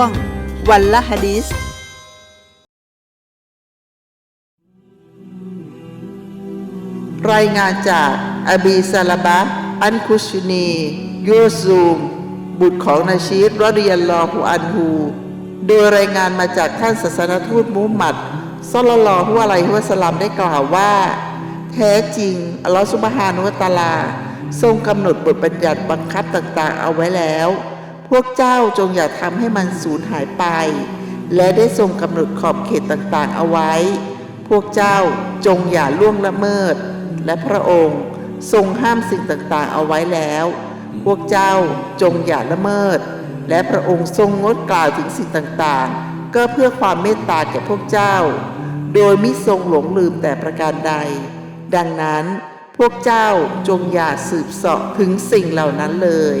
วง วันละฮะดิษรายงานจากอบีซาลาบะอันคุชนี ยูซูม บุตรของนาชีดรอดิยัลลอฮุอันฮู โดยรายงานมาจากท่านศาสนทูตมุฮัมมัดศ็อลลอฮุอะลัยฮิวะสลลัมได้กล่าวว่า แท้จริง อัลลอฮฺสุบฮานุวตาลา ทรงกำหนดบทบัญญัติบังคับต่างๆเอาไว้แล้ว พวกเจ้าจงอย่าทำให้มันสูญหายไป และได้ทรงกำหนดขอบเขตต่างๆเอาไว้ พวกเจ้าจงอย่าล่วงละเมิด และพระองค์ทรงห้ามสิ่งต่างๆเอาไว้แล้ว พวกเจ้าจงอย่าละเมิด และพระองค์ทรงงดกล่าวถึงสิ่งต่างๆ ก็เพื่อความเมตตาแก่พวกเจ้า โดยมิทรงหลงลืมแต่ประการใด ดังนั้นพวกเจ้าจงอย่าสืบเสาะถึงสิ่งเหล่านั้นเลย